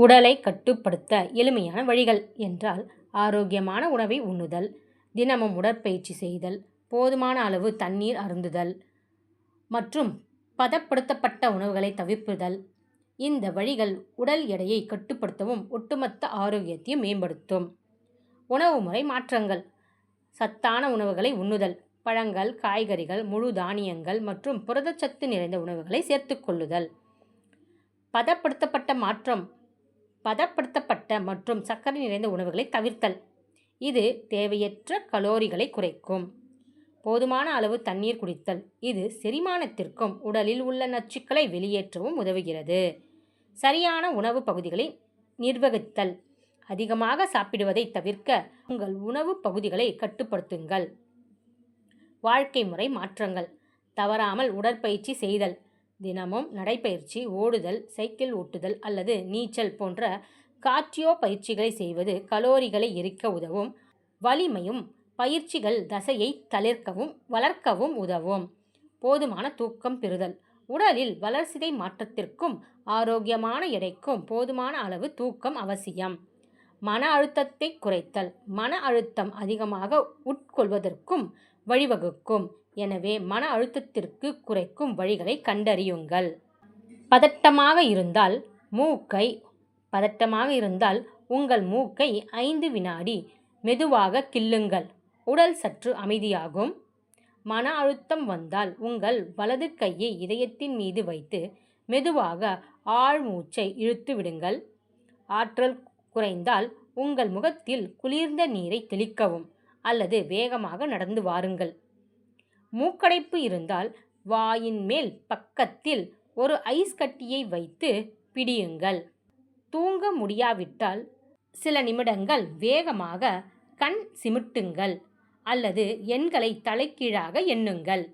உடலை கட்டுப்படுத்த எளிமையான வழிகள் என்றால் ஆரோக்கியமான உணவை உண்ணுதல் தினமும் உடற்பயிற்சி செய்தல் போதுமான அளவு தண்ணீர் அருந்துதல் மற்றும் பதப்படுத்தப்பட்ட உணவுகளை தவிர்ப்புதல். இந்த வழிகள் உடல் எடையை கட்டுப்படுத்தவும் ஒட்டுமொத்த ஆரோக்கியத்தையும் மேம்படுத்தும். உணவு முறை மாற்றங்கள் சத்தான உணவுகளை உண்ணுதல் பழங்கள் காய்கறிகள் முழு தானியங்கள் மற்றும் புரதச்சத்து நிறைந்த உணவுகளை சேர்த்துக்கொள்ளுதல் பதப்படுத்தப்பட்ட மாற்றம் பதப்படுத்தப்பட்ட மற்றும் சர்க்கரை நிறைந்த உணவுகளை தவிர்த்தல். இது தேவையற்ற கலோரிகளை குறைக்கும். போதுமான அளவு தண்ணீர் குடித்தல். இது செரிமானத்திற்கும் உடலில் உள்ள நச்சுக்களை வெளியேற்றவும் உதவுகிறது. சரியான உணவு பகுதிகளை நிர்வகித்தல். அதிகமாக சாப்பிடுவதை தவிர்க்க உங்கள் உணவு பகுதிகளை கட்டுப்படுத்துங்கள். வாழ்க்கை முறை மாற்றங்கள். தவறாமல் உடற்பயிற்சி செய்தல். தினமும் நடைப்பயிற்சி ஓடுதல் சைக்கிள் ஓட்டுதல் அல்லது நீச்சல் போன்ற கார்டியோ பயிற்சிகளை செய்வது கலோரிகளை எரிக்க உதவும் வலிமையும் பயிற்சிகள் தசையை தளிர்க்கவும் வளர்க்கவும் உதவும். போதுமான தூக்கம் பெறுதல். உடலில் வளர்சிதை மாற்றத்திற்கும் ஆரோக்கியமான எடைக்கும் போதுமான அளவு தூக்கம் அவசியம். மன அழுத்தத்தை குறைத்தல் மன அழுத்தம் அதிகமாக உட்கொள்வதற்கும் வழிவகுக்கும். எனவே மன அழுத்தத்திற்கு குறைக்கும் வழிகளை கண்டறியுங்கள். பதட்டமாக இருந்தால் மூக்கை பதட்டமாக இருந்தால் உங்கள் மூக்கை ஐந்து வினாடி மெதுவாக கிள்ளுங்கள். உடல் சற்று அமைதியாகும். மன அழுத்தம் வந்தால் உங்கள் வலது கையை இதயத்தின் மீது வைத்து மெதுவாக ஆழ்மூச்சை இழுத்து விடுங்கள். ஆற்றல் குறைந்தால் உங்கள் முகத்தில் குளிர்ந்த நீரை தெளிக்கவும் அல்லது வேகமாக நடந்து வாருங்கள். மூக்கடைப்பு இருந்தால் வாயின் மேல் பக்கத்தில் ஒரு ஐஸ் கட்டியை வைத்து பிடியுங்கள். தூங்க முடியாவிட்டால் சில நிமிடங்கள் வேகமாக கண் சிமிட்டுங்கள் அல்லது எண்களை தலைக்கீழாக எண்ணுங்கள்.